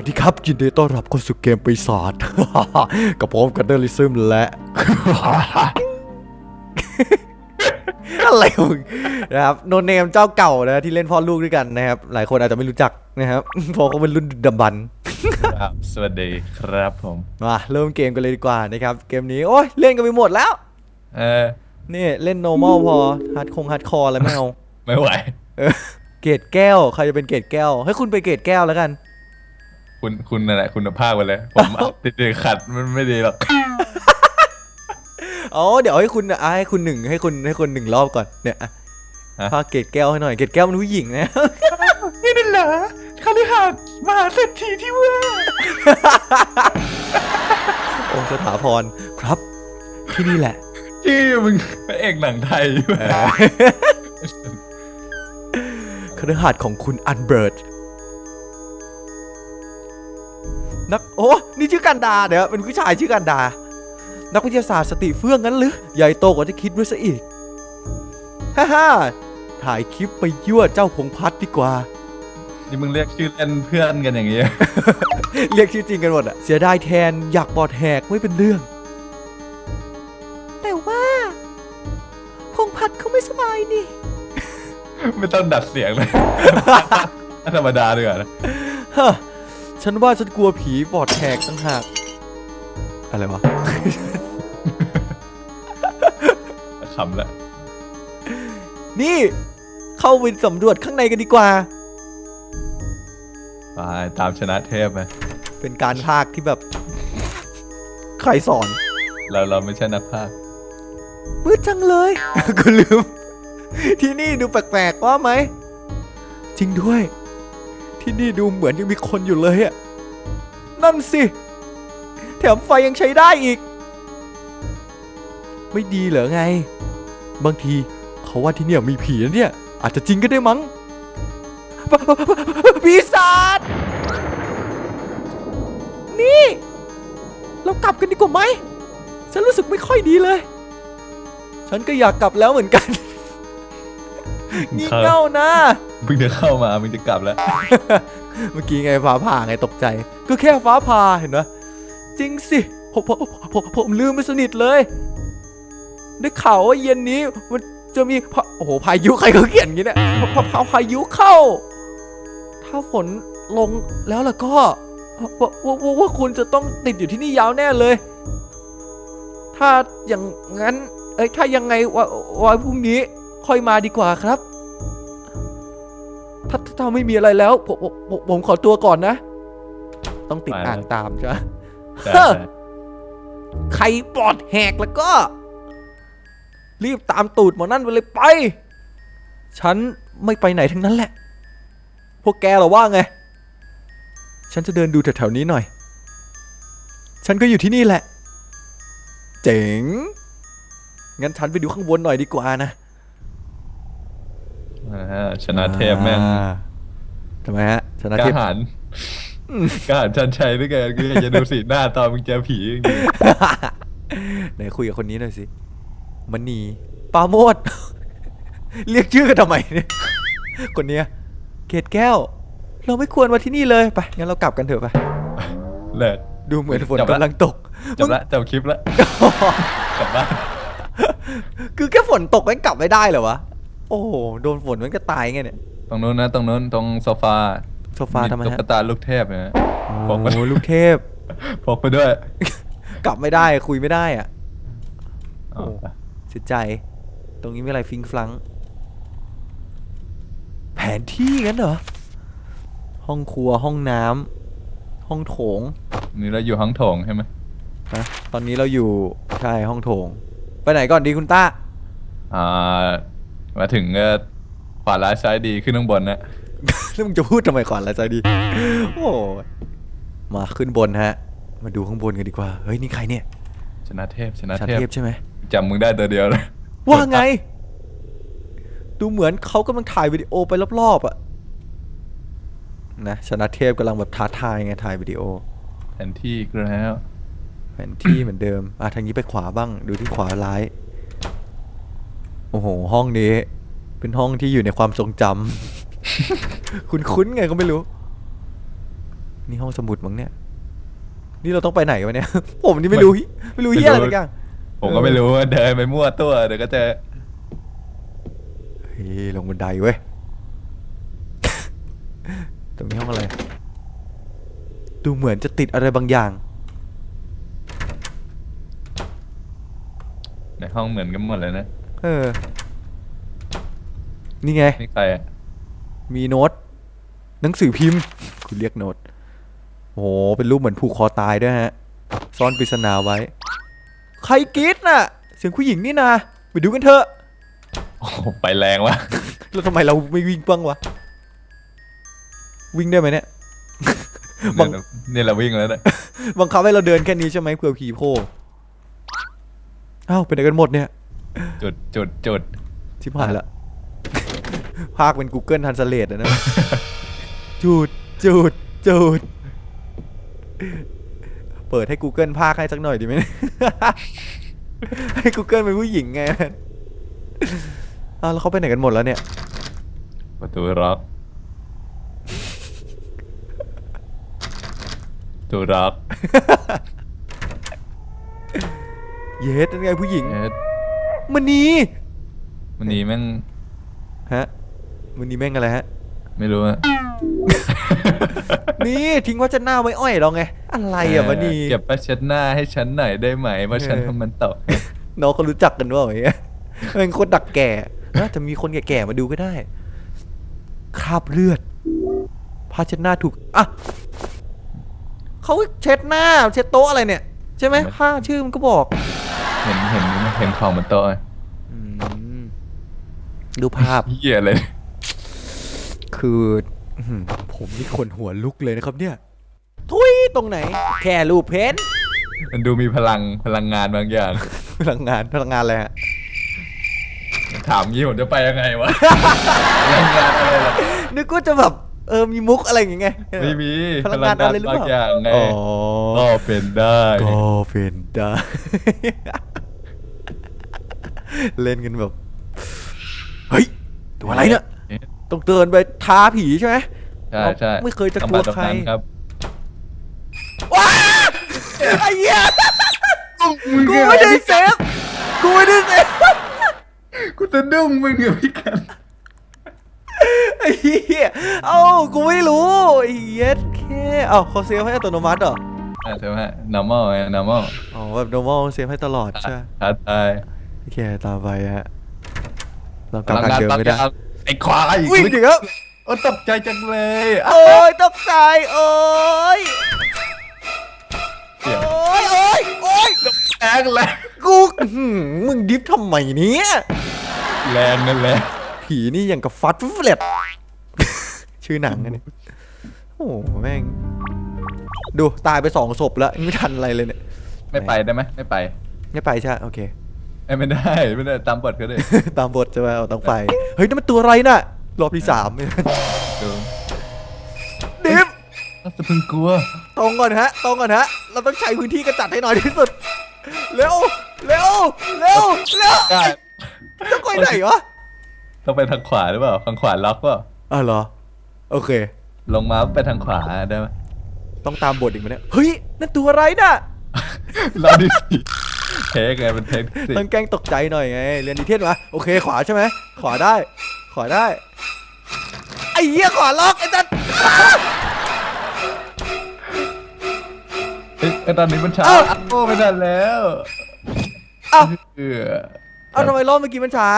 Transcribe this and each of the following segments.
วัสดีครับ ยินดีต้อนรับเข้าสู่เกมปีศาจ กับผมกันเดอร์ลิซึมและ อะไรของมึงนะครับโนเนมเจ้าเก่านะที่เล่นพ่อลูกด้วยกันนะครับ หลายคนอาจจะไม่รู้จักนะครับ เพราะเขาเป็นรุ่นดึกดำบรรพ์ ครับสวัสดีครับผม มาเริ่มเกมกันเลยดีกว่านะครับ เกมนี้ โอ้ยเล่นกันไปหมดแล้ว เออ นี่เล่น normal พอฮาร์ดคงฮาร์ดคอร์อะไรไม่เอาไม่ไหว เออเกรดแก้ว ใครจะเป็นเกรดแก้ว ให้คุณไปเกรดแก้วแล้วกัน คุณคุณนั่นแหละคุณภาพไปเลยผมเอาติดๆขัดมันไม่ดีหรอกอ๋อเดี๋ยวให้คุณอะให้คุณหนึ่งให้คุณให้คุณหนึ่งรอบก่อนเนี่ยอะฮะพาเกรดแก้วให้หน่อยเกรดแก้วมันผู้หญิงนะนี่นั่นเหรอคาลิหัดมหาเศรษฐีที่ว่าองค์สถาพรครับ ที่นี่แหละที่มึงพระเอกหนังไทยเออคฤหาสน์ของคุณอันเบิร์ต นักโอ้นี่ชื่อกันดาเดี๋ยวเป็นผู้ชายชื่อกันดา นักวิทยาศาสตร์สติเฟื่องงั้นหรือใหญ่โตกว่าที่คิดไว้ซะอีกฮ่าฮ่าถ่ายคลิปไปยั่วเจ้าพงพัฒน์ดีกว่า นี่มึงเรียกชื่อเล่นเพื่อนกันอย่างเงี้ยเรียกชื่อจริงกันหมดอะเสียดายแทนอยากปอดแหกไม่เป็นเรื่อง แต่ว่าพงพัฒน์เขาไม่สบายนี่ ไม่ต้องดัดเสียงเลย ธรรมดาดีกว่านะฮะ ฉันว่าฉันกลัวผีปอดแหกต่างหาก อะไรวะ ขำละ นี่ เข้าไปสำรวจข้างในกันดีกว่า ไปตามชนะเทพไหมเป็นการพากย์ที่แบบ ใครสอน เราเราไม่ใช่นักพากย์มืดจังเลยกูลืม ที่นี่ดูแปลกๆว่าไหม จริงด้วย ที่นี่ดูเหมือนยังมีคนอยู่เลยอะนั่นสิ แถมไฟยังใช้ได้อีก ไม่ดีเหรอไง บางทีเขาว่าที่เนี่ยมีผีนะเนี่ย อาจจะจริงก็ได้มั้งปีศาจนี่ เรากลับกันดีกว่าไหม ฉันรู้สึกไม่ค่อยดีเลย ฉันก็อยากกลับแล้วเหมือนกันงี่เง่านะ มึงจะเข้ามามึงจะกลับแล้ว เมื่อกี้ไงฟ้าผ่าไงตกใจ ก็แค่ฟ้าผ่าเห็นไหมจริงสิผมผมผมผมลืมไปสนิทเลย ได้ข่าวว่าเย็นนี้มันจะมีพาโอ้โหพายุใครเขาเขียนอย่างนี้เนี่ยพาพาพายุเข้า ถ้าฝนลงแล้วล่ะก็ว่าว่าว่าคุณจะต้องติดอยู่ที่นี่ยาวแน่เลย ถ้าอย่างนั้น เอ้ยถ้ายังไงววันพรุ่งนี้ค่อยมาดีกว่าครับ ถ้าถ้าถ้าไม่มีอะไรแล้วผมผมผมผมขอตัวก่อนนะ ต้องติดไปแล้วอ่างตามใช่ไหมใช่เฮ้อใช่ใครปลอดแหกแล้วก็ รีบตามตูดหมอนั่นไปเลยไป ฉันไม่ไปไหนทั้งนั้นแหละ พวกแกเหรอว่าไง ฉันจะเดินดูแถวๆนี้หน่อย ฉันก็อยู่ที่นี่แหละ เจ๋ง งั้นฉันไปดูข้างบนหน่อยดีกว่านะ อ่าชนะเทพแม่งอ่าทำไมฮะชนะกเทพล้าหารกล้าหารชันชัยด้วยกันกูอยากจะดูสีหน้าตอนมึงเจอผีจริงไหนคุยกับคนนี้หน่อยสิมณีปราโมด เรียกชื่อกันทำไมเนี่ยคนเนี้ยเกตแก้ว เราไม่ควรมาที่นี่เลยไปงั้นเรากลับกันเถอะไปๆเลิศดูเหมือนฝนจบละ กำลังตกจบละจบคลิปละกลับบ้าน คือแค่ฝนตกมันกลับไม่ได้เหรอวะ โอ้โหโดนฝนมันก็ตายไงเนี่ยตรงนู้นนะ ตรงนู้นตรงโซฟาโซฟาทำไมตุ๊ฮะกตาลูกเทพนะโอ้พกไปโหลูกเทพ พกไปด้วยกลับไม่ได้คุยไม่ได้อะอ๋อเสียใจ ตรงนี้มีอะไรฟิงฟลัง แผนที่งั้นเหรอ ห้องครัวห้องน้ำห้องโถงนี่เราอยู่ห้องโถงใช่ไหมนะตอนนี้เราอยู่ใช่ห้องโถง ไปไหนก่อนดีคุณต้า อ่า มาถึงก็ขวาร้ายซ้ายดีขึ้นข้างบนนะ แล้วมึงจะพูดทำไมก่อนละใจดี โอ้ยมาขึ้นบนฮะ มาดูข้างบนกันดีกว่า เฮ้ย นี่ใครเนี่ยชนะเทพชนะชาเทพเทพใช่ไหม จำมึงได้ตัวเดียวเลยว่าไง ดูเหมือนเขากำลังถ่ายวิดีโอไปรอบๆอะนะชนะเทพกำลังแบบท้าทายไงถ่ายวิดีโอแผนที่อีกแล้ว แผนที่เหมือนเดิมอะทางนี้ไปขวาบ้าง ดูที่ขวาร้าย โอ้โห ห้องนี้ เป็นห้องที่อยู่ในความทรงจำ คุ้นๆไงก็ไม่รู้ นี่ห้องสมุดมั้งเนี่ย นี่เราต้องไปไหนวะเนี่ย ผมนี่ไม่รู้ ไม่รู้เฮียอะไรสักอย่างผมก็ไม่รู้ว่าเดินไปมั่วตัวเดี๋ยวก็เจอเฮ้ยลงบันไดเว้ย ตรงนี้ห้องอะไร ดูเหมือนจะติดอะไรบางอย่าง ในห้องเหมือนกันหมดเลยนะ เออ นี่ไง นี่ใครอะมีโน้ต หนังสือพิมพ์ คุณเรียกโน้ต โอ้โห เป็นรูปเหมือนผูกคอตายด้วยฮะ ซ่อนปริศนาไว้ ใครกรีดน่ะ เสียงผู้หญิงนี่นะไปดูกันเถอะ โอ้โหไปแรงวะแล้วทำไมเราไม่วิ่งบ้างวะ วิ่งได้ไหมเนี่ย บัง เนี่ยเราวิ่งแล้วเนี่ยบังคับให้เราเดินแค่นี้ใช่ไหมเผื่อผีโผล่อ้าวเป็นไหนกันหมดเนี่ย จุดจุดจุดชิบหายละ ภาคเป็น Google Translate อะนะจูดจูดจูดเปิดให้ Google ภาคให้สักหน่อยดีไหม ให้ Google เป็นผู้หญิงไงอ้าวแล้วเขาไปไหนกันหมดแล้วเนี่ย ประตูล็อกประตูล็อกเยสนั่นไงผู้หญิง เอ๊ะ มันนีวันนี้แม่งฮะมันนีแม่งอะไรฮะ ไม่รู้อะ นี่ทิ้งไว่าจะหน้าไว้อ้อยเราไง อะไรอะมันนีเก็บผ้าเช็ดหน้าให้ฉันหน่อยได้ไหมเพราะฉันเออทำมันตกน้องเขารู้จักกันว่าไงเป็นคนดักแก่น่าจะมีคนแก่ๆมาดูก็ได้คราบเลือดผ้าเช็ดหน้าถูกอะเขาเช็ดหน้า เช็ดโต๊ะอะไรเนี่ย ใช่ไหมผ้าชื่อมันก็บอกเห็นเห็นเห็นของบนโต๊ะไหมอืมดูภาพ เหี้ยเลย คืออื้อหือผมนี่คนหัวลุกเลยนะครับเนี่ย ทุยตรงไหน แค่รูปเพ้นท์มันดูมีพลังพลังงานบางอย่าง พลังงานพลังงานอะไรฮะ ถามงี้ผมจะไปยังไงวะ พลังงานอะไรล่ะนึกว่าจะแบบ เออ มีมุกอะไรอย่างเงี้ยไม่มีพลังงานอะไรหรือเปล่าบางอย่างไงอ๋อ ก็เป็นได้ ก็เป็นได้ เล่นกันแบบ เฮ้ยตัวอะไรเนี่ยต้องเดินไปท้าผีใช่ไหมใช่ใช่ไม่เคยจะต้องกลัวมาตรงใครนั้นครับว้าไอ้เหี้ยกูไม่ได้เซฟกูไม่ได้เซฟกูจะดุ้งมึงกับพี่กันไอ้เหี้ยเอ้ากูไม่รู้ไอ้เหี้ย็ดแค่เอ้าเขาเซฟให้อัตโนมัติเหรออ่าใช่ไหม normal ไง normal อ๋อแบบ normal เซฟให้ตลอดใช่ไหมท้าทายโอเคตามไปฮะเรากลับทางเดิมไม่ได้บางอย่างไอ้ควายวิ่งถึงแล้วโอ้ตกใจจังเลยอะโอ้ยตกใจโอ้ยเสียงโอ้ยโอ้ยโอ้ยแรงแรงกูอื้อหือมึงดิฟทำไมเนี่ยแรงนั่นแหละผีนี่อย่างกับฟัดเฟลตชื่อหนังอันนี้โอ้โหแม่ง ดูตายไปสองศพแล้วยังไม่ทันอะไรเลยเนี่ยไม่ไปได้ไหมไม่ไป ไม่ไปใช่ โอเค เอ้ยไม่ได้ไม่ได้ตามบทก็ได้ตามบทใช่ไหมเอาต้องไป เฮ้ยนั่นมันตัวอะไรน่ะ รอบที่สามดูดิฟน่าจะเพิ่งกลัวตรงก่อนฮะตรงก่อนฮะ เราต้องใช้พื้นที่กระจัดให้น้อยที่สุด เร็ว เร็ว เร็ว เร็วได้จะไปไหนวะ ต้องไปทางขวาหรือเปล่า ทางขวาล็อกเปล่าอะเหรอ โอเค ลงมาไปทางขวาได้ไหมต้องตามบทอีกไหมเนี่ย เฮ้ย นั่นตัวอะไรน่ะเราดิสิ เทคไงเป็นเทคสิต้องแกล้งตกใจหน่อยไง เรียนนิเทศมาโอเคขวาใช่ไหมขวาได้ ขวาได้ ไอ้เหี้ยขวาล็อกไอ้จัดเอ้ยไอ้ตอนนี้มันช้าอ้าวโอ้ไม่ทันแล้วเอ้าเออเอ้าทำไมรอบเมื่อกี้มันช้า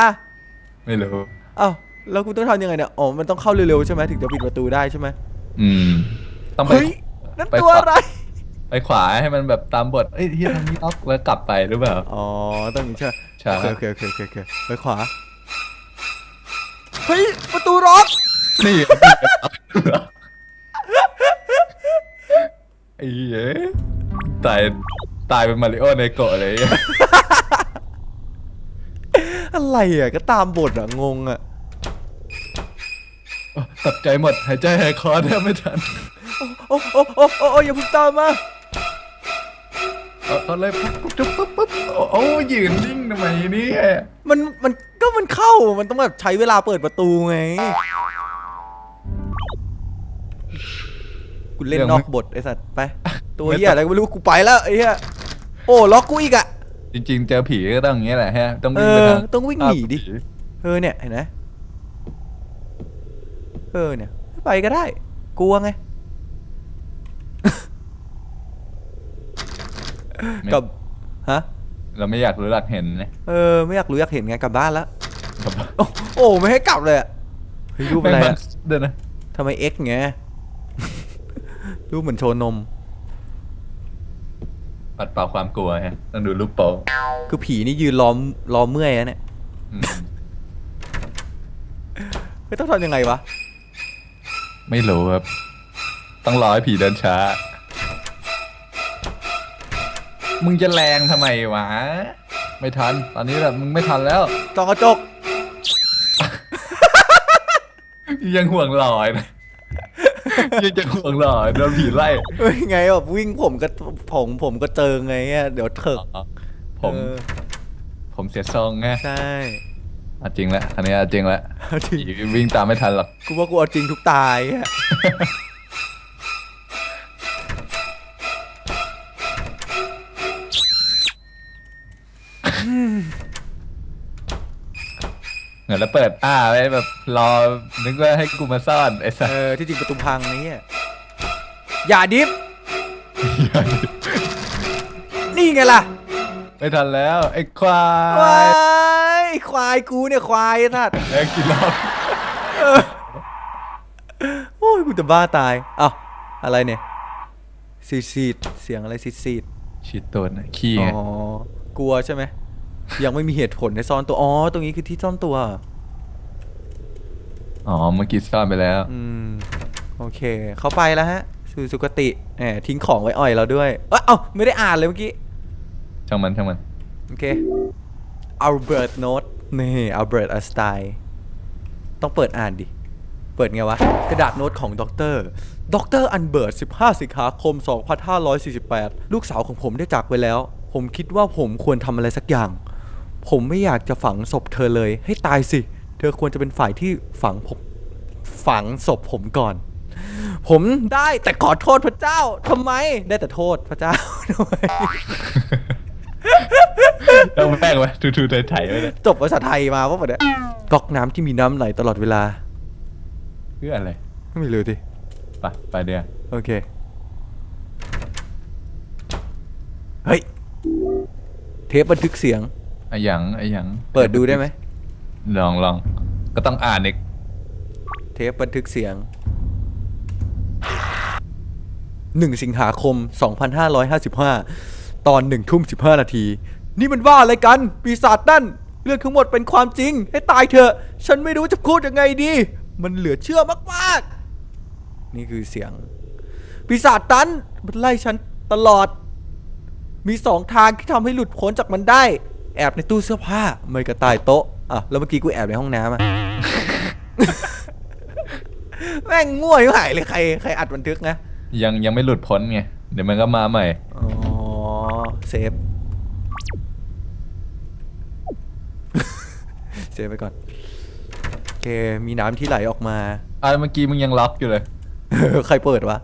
ไม่รู้เอ้าแล้วกูต้องทำยังไงเนี่ยอ๋อมันต้องเข้าเร็วๆใช่ไหมถึงจะปิดประตูได้ใช่ไหมอืมต้องไปเฮ้ยนั่นไปตัวขวาอะไร ไปขวาให้มันแบบตามบทเอ้ยที่ทางนี้ล็อกแล้วกลับไปหรือเปล่า อ๋อต้องอย่างนี้ใช่ไหมใช่โอเคโอเคโอเคโอเคไปขวาเฮ้ยประตูล็อกนี่ ไอ้เหี้ยตายตายเป็นมาริโอในโกะเลย อะไรอะก็ตามบทอะงงอะตกใจหมดหายใจหายคอแทบไม่ทัน โอ้โอ้โอ้โอ้โอ้อย่าเพึ่งตามมา เอาเอาเลยปุ๊บปุ๊บปุ๊บปุ๊บโอ้โอ้ยืนนิ่งทำไมเนี่ยมันมันก็มันเข้ามันต้องแบบใช้เวลาเปิดประตูไงกูเล่นเรื่องนไม่อกบทไอ้สัตว์ไป ตัวไม่เหี้ยต้องอะไรก็ไม่รู้กูไปแล้วไอ้เหี้ยโอ้ล็อกกูอีกอะจริงๆเจอผีก็ต้องอย่างเงี้ยแหละฮะต้องเอวิ่งไปอทางต้องวิ่งหนีดิผีเออเนี่ยเห็นไหมเออเนี่ยไม่ไปก็ได้ กลัวไง ไม่กับฮะ เราไม่อยากรู้หลักเห็นนะเออไม่อยากรู้อยากเห็นไงกลับบ้านแล้วครับโอ้โอ้ไม่ให้กลับเลยอะเฮ้ยรูปอะไรแม่งอะมันเดี๋ยวนะทำไมเอ็กไง รูปเหมือนโชว์นม ปัดเป่าความกลัวฮะต้องดูรูปโป๊ะคือผีนี่ยืนรอมรอเมื่อยอะเนี่ยอืมไม่ต้องทำยังไงวะ ไม่รู้ครับ ต้องรอให้ผีเดินช้า มึงจะแรงทำไมวะ ไม่ทัน ตอนนี้แบบมึงไม่ทันแล้ว จองกระจก ยังห่วงหลอยนะ ยังจะห่วงหลอยโดนผีไล่เฮ้ยไงแบบวิ่งผมก็ผมผมก็เจอไงอะเดี๋ยวเถิกอ๋อผม เออผมเสียทรงไงใช่อะจริงแล้วอันนี้อะจริงแล้วเอาจริง ผีวิ่งตามไม่ทันหรอก กูว่ากูเอาจริงทุกตายอะ เหมือนแล้วเปิดอ้าไว้แบบรอ นึกว่าให้กูมาซ่อนไอ้สัสเออที่จริงประตูพังนี่อะอย่าดิฟนี่ไงล่ะไม่ทันแล้วไอ้ควาว้ายยควายกูเนี่ยควายไอ้สัตว์แล้วกี่รอบโอ้ยกูจะบ้าตายเอ้าอะไรเนี่ยซีดซีดเสียงอะไรซีดซีดชิดตัวนะขี้อ๋ไงอกลัวใช่ไหม ยังไม่มีเหตุผลในซ่อนตัว อ๋อ ตรงนี้คือที่ซ่อนตัว อ๋อ เมื่อกี้ซ่อนไปแล้ว อืม โอเค เข้าไปแล้วฮะ สู่สุคติแหมทิ้งของไว้อ่อยเราด้วยเอ้ยเอ้าไม่ได้อ่านเลยเมื่อกี้ ช่างมันช่างมัน โอเค Albert Note นี่ Albert Einstein ต้องเปิดอ่านดิ เปิดไงวะ กระดาษโน้ตของด็อกเตอร์ด็อกเตอร์อันเบิร์ต15 สิงหาคม 2548 ลูกสาวของผมได้จากไปแล้ว ผมคิดว่าผมควรทำอะไรสักอย่าง ผมไม่อยากจะฝังศพเธอเลย ให้ตายสิ เธอควรจะเป็นฝ่ายที่ฝังผมฝังศพผมก่อน ผมได้แต่ขอโทษพระเจ้าทำไม ได้แต่โทษพระเจ้าทำไมต้องแป้งไว้ทูๆไถ่ๆไว้เลยจบภาษาไทยมาว่าปะเนี่ยก๊อกน้ำที่มีน้ำไหลตลอดเวลา เพื่ออะไรไม่รู้ดิไปไปเดี๋ยวโอเค เฮ้ย เทปบันทึกเสียง ไอ้หยังไอ้หยังเปิดดูได้ไหมลองลองก็ต้องอ่านอีกเทปบันทึกเสียงหนึ่งสิงหาคม 2555 ตอนหนึ่งทุ่มสิบห้านาที นี่มันว่าอะไรกัน ปีศาจนั่น เรื่องทั้งหมดเป็นความจริง ให้ตายเถอะ ฉันไม่รู้จะพูดยังไงดี มันเหลือเชื่อมากๆ นี่คือเสียง ปีศาจนั้นมันไล่ฉันตลอด มีสองทางที่ทำให้หลุดพ้นจากมันได้ แอบในตู้เสื้อผ้าไม่ก็ใต้โต๊ะอะแล้วเมื่อกี้กูแอบในห้องน้ำอะ แม่งง่วยหายเลยใครใครอัดบันทึกนะ ยังยังไม่หลุดพ้นไง เดี๋ยวมันก็มาใหม่ อ๋อ เซฟ เซฟไปก่อน โอเค มีน้ำที่ไหลออกมา อ่าเมื่อกี้มึงยังล็อกอยู่เลย ใครเปิดวะ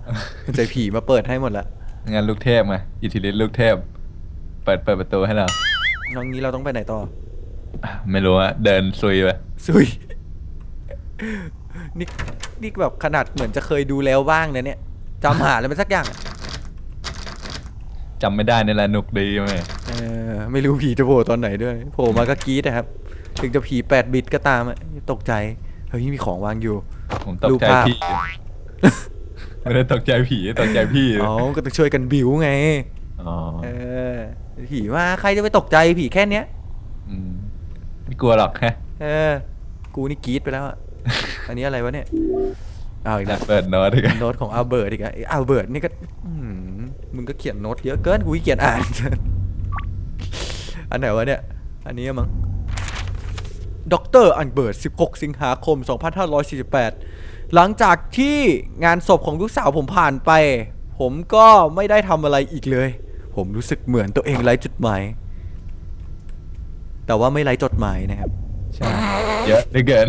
ใจผีมาเปิดให้หมดละ งานลูกเทพไงอิทธิฤทธิ์ลูกเทพ เปิดเปิดประตูให้เรา น้องนี้เราต้องไปไหนต่ออะไม่รู้อะเดินซุยไปซุย นี่นี่แบบขนาดเหมือนจะเคยดูแล้วบ้างนะเนี่ยจำหาอะไรมาสักอย่างอะจำไม่ได้นี่แหละหนุกดีไหมเออไม่รู้ผีจะโผล่ตอนไหนด้วยโผล่มาก็กรี๊ดนะครับ ถึงจะผี8บิตก็ตามอะตกใจเฮ้ยมีของวางอยู่ ผมตกรูปใจภาพพี่ ไม่ได้ตกใจผีตกใจพี่อ๋อก็ต้องช่วยกันบิวไง อ๋อเออ ผีมาใครจะไปตกใจผีแค่เนี้ยมไม่กลัวหรอกแฮะเออ กูนี่กรี๊ดไปแล้วอะอันนี้อะไรวะเนี่ยเอาอีกแล้วเปิดโน้ตดีกันโน้ตของอัลเบิร์ตอีกอะไอ้อัลเบิร์ตนี่ก็อื้อหือมึงก็เขียนโน้ตเยอะเกินกูขี้เกียจอ่าน อันไหนวะเนี่ย อันนี้มั้งด็อกเตอร์อันเบิร์ต 16 สิงหาคม 2548 หลังจากที่งานศพของลูกสาวผมผ่านไป ผมก็ไม่ได้ทำอะไรอีกเลย ผมรู้สึกเหมือนตัวเองไร้จุดหมาย แต่ว่าไม่ไร้จดหมายนะครับ ใช่เยอะเหลือเกิน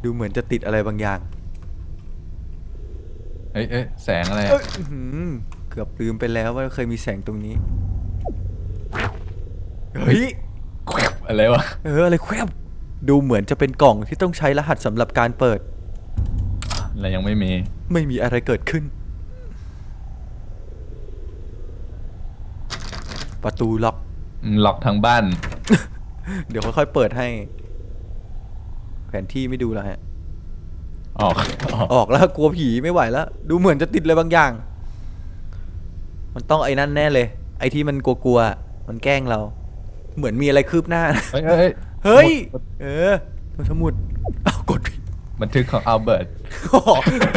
เดูเหมือนจะติดอะไรบางอย่างเอ้ยเอ้ยแสงอะไรเอ้อะยอื้อหือเกือบลืมไปแล้วว่าเคยมีแสงตรงนี้ เฮ้ย อะไรวะ เอออะไรแควบดูเหมือนจะเป็นกล่องที่ต้องใช้รหัสสำหรับการเปิด อะไรยังไม่มี ไม่มีอะไรเกิดขึ้น ประตูล็อกอืมล็อกทางบ้าน เดี๋ยวค่อยๆเปิดให้ แผนที่ไม่ดูแล้วฮะออกออก ออกแล้วกลัวผีไม่ไหวแล้ว ดูเหมือนจะติดอะไรบางอย่าง มันต้องไอ้นั่นแน่เลย ไอ้ที่มันกลัวๆอะมันแกล้งเรา เหมือนมีอะไรคืบหน้า เฮ้ย เฮ้ยเฮ้ยหมดเออสมุด เอากดผิด บันทึกของอัลเบิร์ตโอ้โห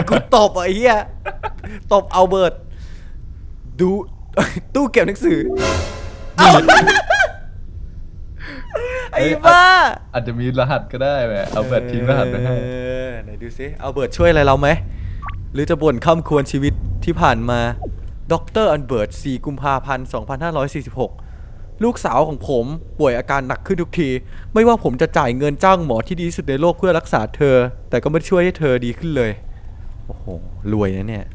กูตบอะไอ้เหี้ยตบเอาเบิร์ตดูตู้เก็บหนังสือเอ้าไอ้บ้าอาจจะมีรหัสก็ได้แหมอัลเบิร์ตทิ้งรหัสไว้ให้เออไหนดูซิเอาเบิร์ตช่วยอะไรเราไหม หรือจะบ่นข้ามควรชีวิตที่ผ่านมาดรอันเบิร์ต4กุมภาพันธ์2546 ลูกสาวของผมป่วยอาการหนักขึ้นทุกที ไม่ว่าผมจะจ่ายเงินจ้างหมอที่ดีที่สุดในโลกเพื่อรักษาเธอ แต่ก็ไม่ช่วยให้เธอดีขึ้นเลย โอ้โห รวยนะเนี่ย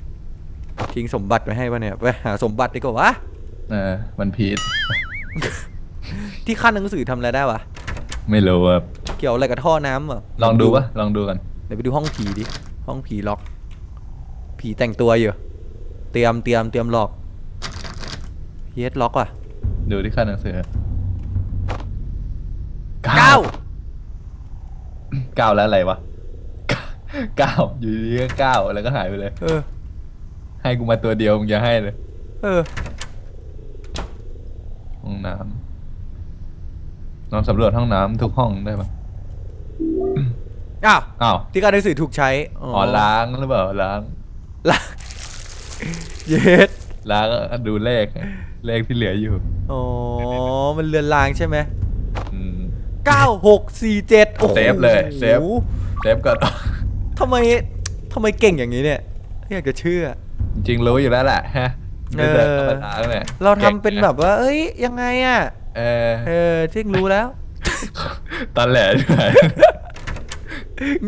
ทิ้งสมบัติไว้ให้ปะเนี่ย ไปหาสมบัติดีกว่าวะ เออวันพีชที่ขั้นหนังสือทำอะไรได้วะ ไม่รู้ว่าเกี่ยวอะไรกับท่อน้ำเหรอลองดูปะลองดูกัน เดี๋ยวไปดูห้องผีดิ ห้องผีล็อก ผีแต่งตัวอยู่ เตรียมเตรียมเตรียมหลอกเยสล็อกว่ะ ดูที่ขั้นหนังสือเก้าเก้าแล้วอะไรวะเก้าอยู่ดีก็เก้าแล้วก็หายไปเลย เออ ให้กูมาตัวเดียวมึงจะให้เลย เออห้องน้ำลองสำรวจห้องน้ำทุกห้องได้ปะอ้าวอ้าวที่การหนังสือถูกใช้อ๋อล้างหรือเปล่าล้างล้างเย สล้างดูเลข เลขที่เหลืออยู่อ๋อ มันเลือนลางใช่ไหมอืม เก้าหกสี่เจ็ดโอ้โหเซฟเลยเซฟ เซฟก่อน ทำไมทำไมเก่งอย่างนี้เนี่ยไม่อยากจะเชื่อ จริงๆรู้อยู่แล้วแหละฮะเออไม่เดินธรรมดาเนี่ยเราทำเป็นแบบว่า เอ้ย ยังไงอะ เออเออที่รู้แล้ว ตอนแหลด้วย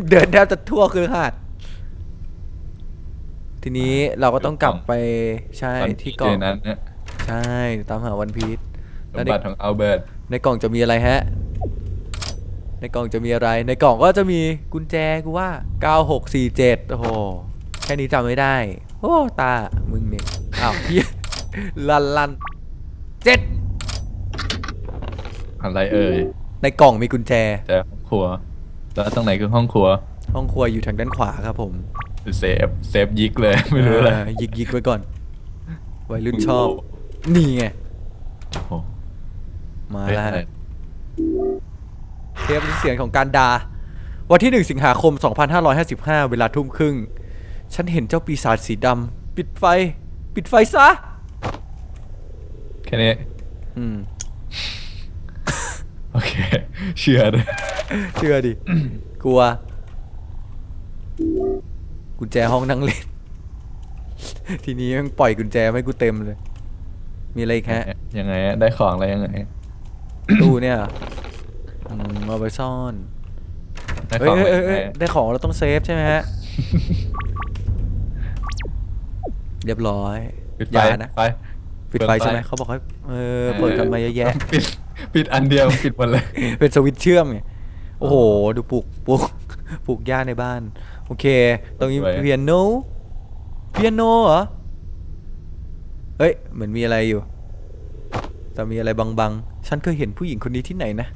เดินแทบจะทั่วคือหาด ทีนี้เราก็ต้องกลับไปใช่ที่กล่องนั้นเนี่ยใช่ตามหาวันพีชสแล้วมในบัติของอัลเบิร์ตในกล่องจะมีอะไรฮะ ในกล่องจะมีอะไร ในกล่องก็จะมีกุญแจกูว่า9647โอ้โหแค่นี้จำไม่ได้โอ้ตามึงเนี่ยอ้าวเฮียลันลันเจ็ดอะไรเอ่ยในกล่องมีกุญแจแต่ห้องครัว แล้วตรงไหนคือห้องครัว ห้องครัวอยู่ทางด้านขวาครับผม เซฟเซฟยิกเลยไม่รู้เลยออยิกยิกไว้ก่อน วัยรุ่นชอบ นี่ไง โอ้โหมาเฮ้ยแล้วอะไรเทปเสียงของการดา วันที่ 1 สิงหาคม 2555 เวลาทุ่มครึ่ง ฉันเห็นเจ้าปีศาจสีดำปิดไฟ ปิดไฟซะ แค่นี้อืม โอเค เชื่อเลยเชื่อดิ กลัว กุญแจห้องนั่งเล่น ทีนี้มันปล่อยกุญแจไม่กูเต็มเลย มีอะไรอีกฮะยังไงอะได้ของอะไรยังไงตู้เนี่ยเหรออืมเอาไปซ่อนได้เอ้ขยองเอ้ยอะไรเอ้ยยังเอ้ยไงได้ของเราต้องเซฟใช่ไหมฮะ เรียบร้อยปิดอไฟย่านะไฟปิดไฟ ใช่ไหมเขาบอกให้เออเปิดกันมาเยอะแยะ ปิดปิดอันเดียวปิดหมดเลย เป็นสวิตช์เชื่อมไง โอ้โห ดูปลูกปลูกปลูกหญ้าในบ้าน โอเค ตรงนี้สวยเปียโนเปียโนเหรอ เฮ้ย เหมือนมีอะไรอยู่ แต่มีอะไรบังๆ ฉันเคยเห็นผู้หญิงคนนี้ที่ไหนนะ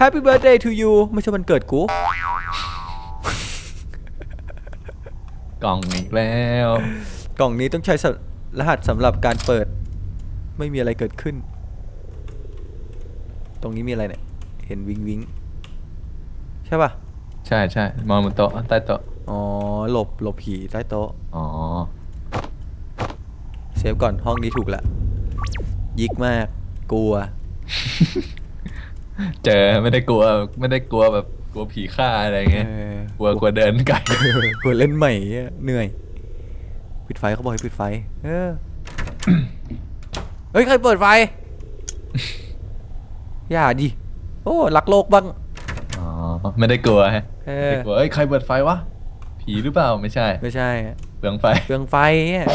Happy birthday to you ไม่ใช่วันเกิดกู กล่องอีกแล้ว กล่องนี้ต้องใช้สรหัสสำหรับการเปิด ไม่มีอะไรเกิดขึ้น ตรงนี้มีอะไรเนี่ย เห็นวิงวิง ใช่ป่ะ ใช่ใช่มองบนโต๊ะใต้โต๊ะอ๋อ หลบ หลบผีใต้โต๊ะ อ๋อเซฟก่อนห้องนี้ถูกละ ยิกมาก กลัว เจอไม่ได้กลัวไม่ได้กลัวแบบกลัวผีฆ่าอะไรเงี้ยเออ กลัวกลัวเดินไกล กลัวเล่นใหม่อะเหนื่อย ปิดไฟเขาบอกให้ปิดไฟ เออ เฮ้ย ใครเปิดไฟ อย่าดิ โอ้ รักโลกบ้างอ๋อ ไม่ได้กลัวฮะเอไม่อได้กลัวเอ้ยใครเปิดไฟวะ ผีหรือเปล่าไม่ใช่ไม่ใช่เปลืองไฟ เปลืองไฟเนี่ย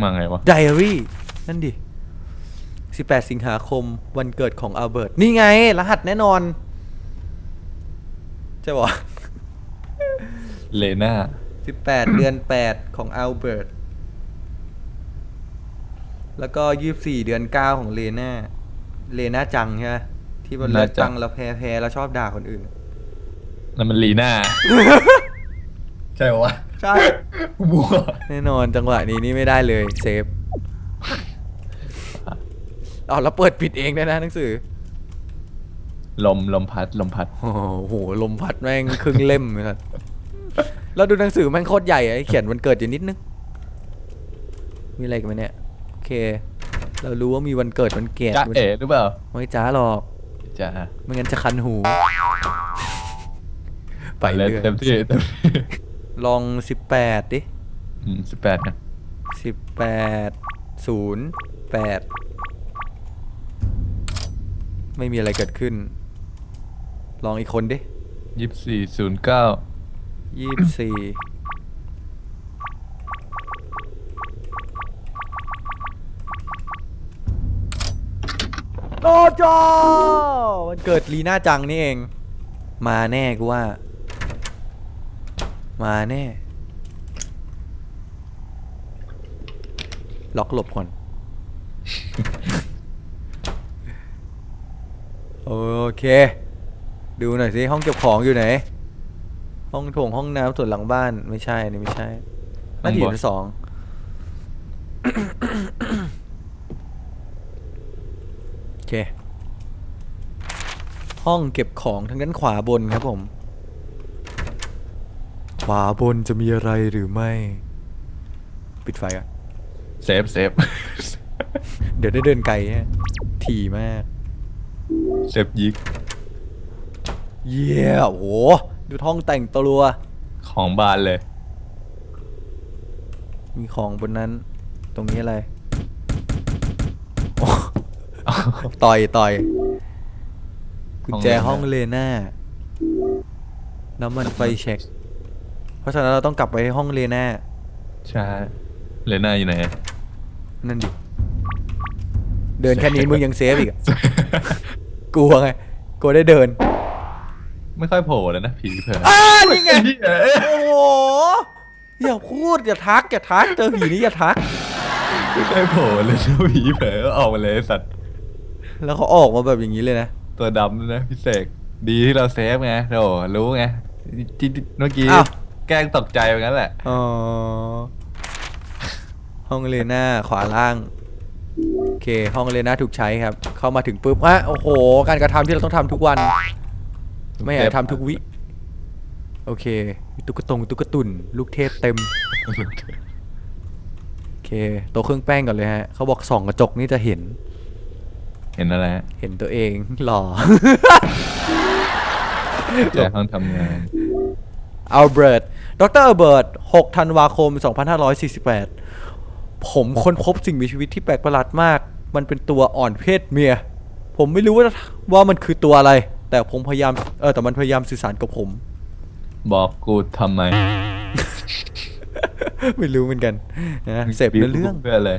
มาไงวะ ไดอารี่นั่นดิ 18 สิงหาคมวันเกิดของอัลเบิร์ต นี่ไง รหัสแน่นอน ใช่ปะ เลน่า 18 เดือน 8 ของอัลเบิร์ต แล้วก็24เดือน9ของเลน่าเลน่าจังใช่ไหมที่มันเลือกตั้งแล้วแพ้แพ้แล้วชอบด่าคนอื่นนั่นมันลีน่าใช่ปะวะใช่บัวแน่นอนจังหวะนี้นี่ไม่ได้เลยเซฟเอาแล้วเปิดปิดเองด้วยนะหนังสือ ลมลมพัดลมพัดโอ้โหลมพัดแม่งครึ่งเล่มเลยครับแล้วดูหนังสือแม่งโคตรใหญ่อะเขียนวันเกิดอยู่นิดนึงมีอะไรกันไหมเนี่ยโอ เค เรารู้ว่ามีวันเกิดวันเกิดจ้าเอ๋หรือเปล่าไม่จ้าหรอกจ้าไม่งั้นจะคันหู ไปเลยเรื่อยเต็มที่เต็มที่ลองสิบแปดดิอืมสิบแปดนะสิบแปดศูนย์แปดไม่มีอะไรเกิดขึ้น ลองอีกคนดิยี่สิบสี่ศูนย์เก้ายี่สิบสี่ โตจอวันเกิดลีน่าจังนี่เอง มาแน่กูว่า มาแน่ ล็อกหลบก่อน โอเค ดูหน่อยสิ ห้องเก็บของอยู่ไหน ห้องโถงห้องน้ำส่วนหลังบ้านไม่ใช่นี่ไม่ใช่น่าจะอยู่ชั้นสอง โอเค ห้องเก็บของทางด้านขวาบนครับผม ขวาบนจะมีอะไรหรือไม่ ปิดไฟอะ เซฟเซฟเดี๋ยวได้เดินไกลฮะถี่มาก เซฟยิก เยี่ยโอ้โห ดูห้องแต่งตัว ของบานเลย มีของบนนั้น ตรงนี้อะไรโอ้ต่อยต่อย กุญแจห้องเลน่าน้ำมันไฟเช็ค เพราะฉะนั้นเราต้องกลับไปห้องเลน่าใช่เลน่าอยู่ไหนนั่นดิ เดินแค่นี้มึงยังเซฟอีกอะกลัวไงกลัวได้เดิน ไม่ค่อยโผล่เลยนะผีเผื่ออ้านี่ไงเหี้ยโอ้โห อย่าพูด อย่าทัก อย่าทัก เจอผีนี้อย่าทัก ไม่ค่อยโผล่เลยนะผีเผลอออกมาเลยไอ้สัตว์ แล้วเขาออกมาแบบอย่างนี้เลยนะ ตัวดำด้วยนะพี่เสกดีที่เราเซฟไงโอ้รู้ไงที่เมื่อกี้อ้าว แกล้งตกใจไปงั้นแหละ อ๋อ ห้องเลน่าขวาล่าง โอเค ห้องเลน่าถูกใช้ครับ เข้ามาถึงปุ๊บอะโอ้โห การกระทำที่เราต้องทำทุกวัน ไม่อยากทำทุกวิ โอเคมีตุ๊กตงตุ๊กตุนลูกเทพเต็ม โอเคโต๊ะเครื่องแป้งก่อนเลยฮะ เขาบอกส่องกระจกนี่จะเห็น เห็นอะไรฮะเห็นตัวเองหล่อ แจกห้องทำงาน อัลเบิร์ต ดรอัลเบิร์ต 6 ธันวาคม 2548 ผมค้นพบสิ่งมีชีวิตที่แปลกประหลาดมาก มันเป็นตัวอ่อนเพศเมีย ผมไม่รู้ว่าว่ามันคือตัวอะไร แต่ผมพยายาม เออ แต่มันพยายามสื่อสารกับผม บอกกูทำไมไม่รู้เหมือนกันนะเสพเนื้อเรื่อง เพื่ออะไร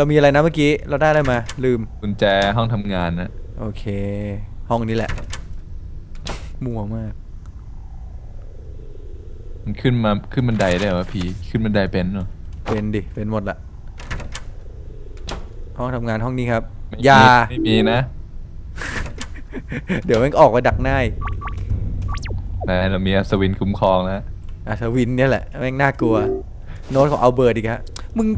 เรามีอะไรนะเมื่อกี้เราได้อะไรมา ลืม กุญแจห้องทำงานนะโอเค ห้องนี้แหละ มัวมาก มันขึ้นมาขึ้นบันไดได้เหรอผีขึ้นบันไดเป็นเหรอ เป็นดิ เป็นหมดละ ห้องทำงานห้องนี้ครับ ไม่อย่า ไม่มีนะเดี๋ยวแม่งออกมาดักหน้าอีกแต่เรามีอัศวินคุ้มครองแล้วอาชวินเนี่ยแหละ แม่งน่ากลัว โน้ตของอัลเบิร์ตอีกฮะมึง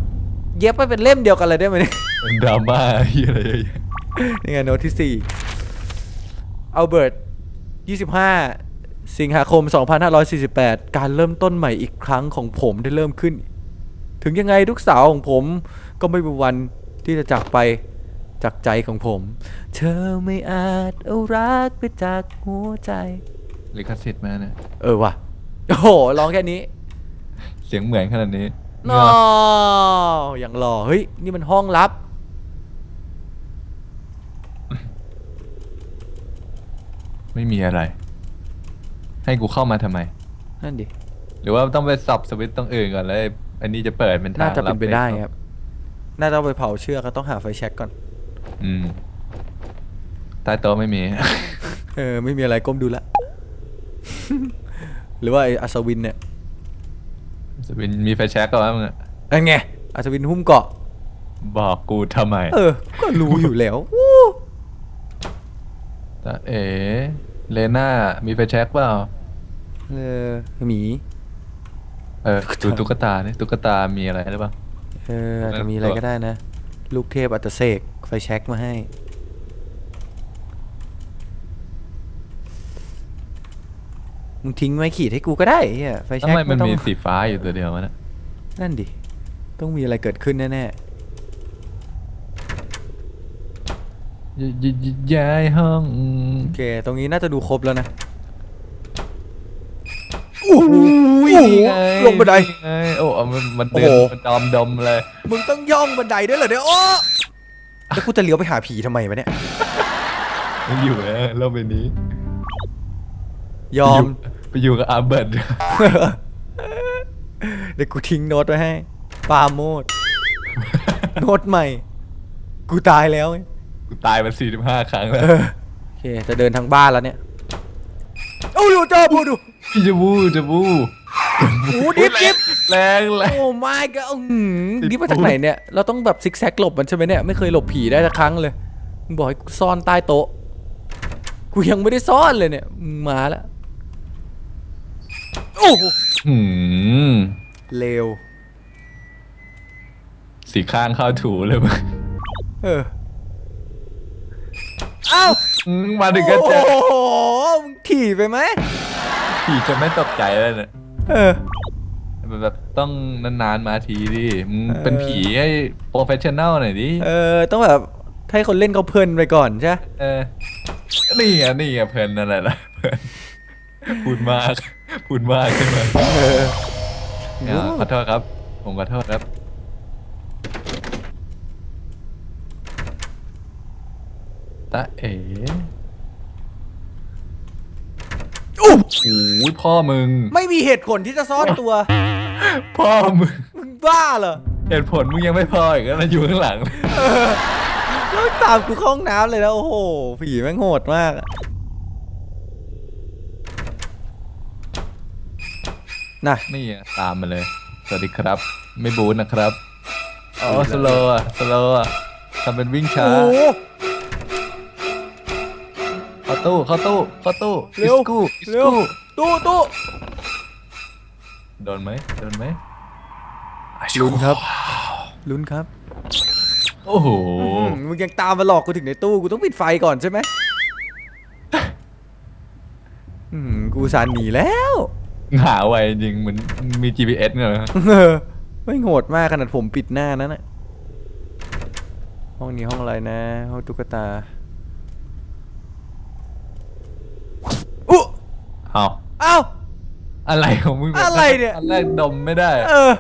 เย็บไปเป็นเล่มเดียวกันเลยได้ไหมเนี่ยดราม่าเหี้ยอะไรเยอะแยะนี่ไงโน้ตที่สี่อัลเบิร์ต25 สิงหาคม 2548 การเริ่มต้นใหม่อีกครั้งของผมได้เริ่มขึ้น ถึงยังไงทุกสาวของผมก็ไม่มีวันที่จะจากไปจากใจของผม เธอไม่อาจเอารักไปจากหัวใจ ลิขสิทธิ์มาเนี่ยเออว่ะ โอ้โหร้องแค่นี้ เสียงเหมือนขนาดนี้ นออย่างหล่อเฮ้ย นี่มันห้องลับ ไม่มีอะไร ให้กูเข้ามาทำไม นั่นดิ หรือว่าต้องไปสับสวิตต์ตรงอื่นก่อนแล้วอันนี้จะเปิดเป็นทางน่าจะเป็นไปได้ครับ น่าจะไปเผาเชือกก็ต้องหาไฟแช็กก่อน อืมใต้โต๊ะไม่มี เออ ไม่มีอะไรก้มดูละ หรือว่าอ้อัศวินเนี่ย สวินมีไฟแช็กก็ว่ามึงอะนั่นไงอัศวินหุ้มเกาะ บอกกูทำไมเออ ก็รู้อยู่แล้ววู้ตาเอ๋เลน่ามีไฟแช็กเปล่าเออหมี เออดูตุ๊กตาเนี่ยตุ๊กตามีอะไรหรือเปล่า เอออาจจะมีอะไรก็ได้นะ ลูกเทพอาจจะเสกไฟแช็กมาให้ มึงทิ้งไม้ขีดให้กูก็ได้เฮียไฟทำแช็กไมมันไต้องมีสีฟ้าอยู่ตัวเดียววะเนะนั่นดิ ต้องมีอะไรเกิดขึ้นแน่ยยยย้ายห้องๆโอเค ตรงนี้น่าจะดูครบแล้วนะอุ้ยโอ้โหไงลงบันไดไงโอ้เอามันมันเดินโอ้โห มันดอมดมเลยมึงต้องย่องบันไดด้วยเหรอเนี่ยโอ้แล้วกูจะเลี้ยวไปหาผีทำไมวะเนี่ย มันอยู่แล้วโลกใบนี้ ยอม ไปอยู่กับอาเบิร์ตเดี๋ยวกูทิ้งโน้ตไว้ให้ปาโมด โน้ตใหม่ กูตายแล้วไงกูตายมาสี่สิบห้าครั้งแล้วเออโอเค จะเดินทางบ้านแล้วเนี่ยโอ้ดูเจ้าพูดดูพี่จะบูจะบูโอ้ดิฟดิฟแรงแรง โอ้ไม่ก็ดิฟมาจากไหนเนี่ย เราต้องแบบซิกแซกหลบมันใช่ไหมเนี่ย ไม่เคยหลบผีได้สักครั้งเลยมึงบอกให้กูซ่อนใต้โต๊ะ กูยังไม่ได้ซ่อนเลยเนี่ยมึงมาแล้ว โอ้โหหืมเลวสีข้างเข้าถูเลยมึงเออเอ้าอืมมาถึงก็เจอโอ้โหมึงขี่ไปไหมผีจะไม่ตกใจเลยเนี่ยเออ แบบต้องนานๆมาทีดิมึงเออเป็นผีให้โปรเฟชชั่นแนลหน่อยดิเออ ต้องแบบให้คนเล่นเขาเพลินไปก่อนใช่ไหมเออนี่ไงนี่ไงเพลินนั่นแหละนะเพลินพูดมาก พูดมากขึ้นมาเอออ่าขอโทษครับ ผมขอโทษครับ ตาเอ๋อู้โอ้ยพ่อมึง ไม่มีเหตุผลที่จะซ่อนตัว พ่อมึง มึงบ้าเหรอ เหตุผลมึงยังไม่พออีกแล้วนะอยู่ข้างหลัง แล้วตามกูเข้าห้องน้ำเลยแล้ว โอ้โห ผีแม่งโหดมากอะ น่ะนี่อะตามมาเลย สวัสดีครับ ไม่บูนนะครับอ๋อสโลว์อะสโลว์อะทำเป็นวิ่งช้า โอ้โห เข้าตู้เข้าตู้เข้าตู้เร็ว อิสกูอิสเร็วกูตู้ตู้โดนไหมโดนไหมลุ้นครับลุ้นครับโอ้โหอืมมึงยังตามมาหลอกกูถึงในตู้กูต้องปิดไฟก่อนใช่ไหมอืมกูสารหนีแล้ว หาไวจริงเหมือนมี GPS เนอะเออไม่โหดมากขนาดผมปิดหน้านั้นน่ะห้องนี้ห้องอะไรนะห้องตุ๊กตาอุ๊เอาเอ้า อะไรของมึงอะไรเนี่ย อันแรกดมไม่ได้เออ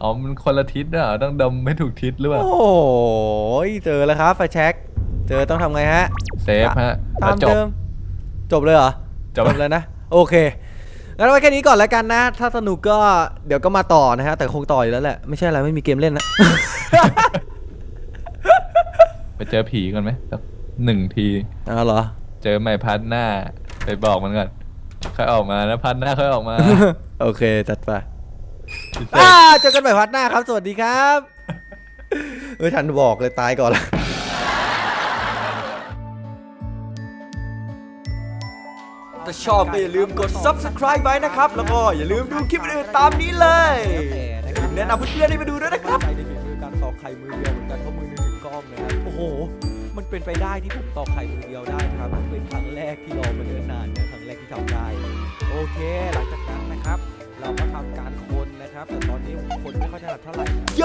อ๋อมันคนละทิศอะต้องดมไม่ถูกทิศหรือเปล่าโอ้ยเจอแล้วครับไฟแช็กเจอต้องทำไงฮะ เซฟฮะตามแล้วจบเดิม จบเลยเหรอจบแล้วนะ โอเค งั้นไว้แค่นี้ก่อนแล้วกันนะ ถ้าสนุกก็เดี๋ยวก็มาต่อนะฮะ แต่คงต่ออยู่แล้วแหละ ไม่ใช่อะไรไม่มีเกมเล่นนะ ไปเจอผีก่อนไหมสักหนึ่งที อ้าวเหรอ เจอไม่พัดหน้า ไปบอกมันก่อนค่อยออกมานะพัดหน้าค่อยออกมา โอเคจัดไปพิเศษอ่าเจอกันใหม่พาร์ทหน้าครับ สวัสดีครับ เออทันบอกเลยตายก่อนละ ถ้าชอบก็อย่าลืมกด subscribe ไว้นะครับ แล้วก็อย่าลืมดูคลิปอื่นๆตามนี้เลย แนะนำเพื่อนๆให้มาดูด้วยนะครับใช้ในฝีมือการตอกไข่มือเดียวเหมือนกันเพราะมือหนึงถือกล้องนะครับโอ้โห มันเป็นไปได้ที่ผมตอกไข่มือเดียวได้ครับเป็นครั้งแรกที่รอมาเนิ่นนานนะครั้งแรกที่ทำได้ โอเค หลังจากนั้นนะครับ เราก็ทำการคนนะครับ แต่ตอนนี้คนไม่ค่อยถนัดเท่าไหร่ โย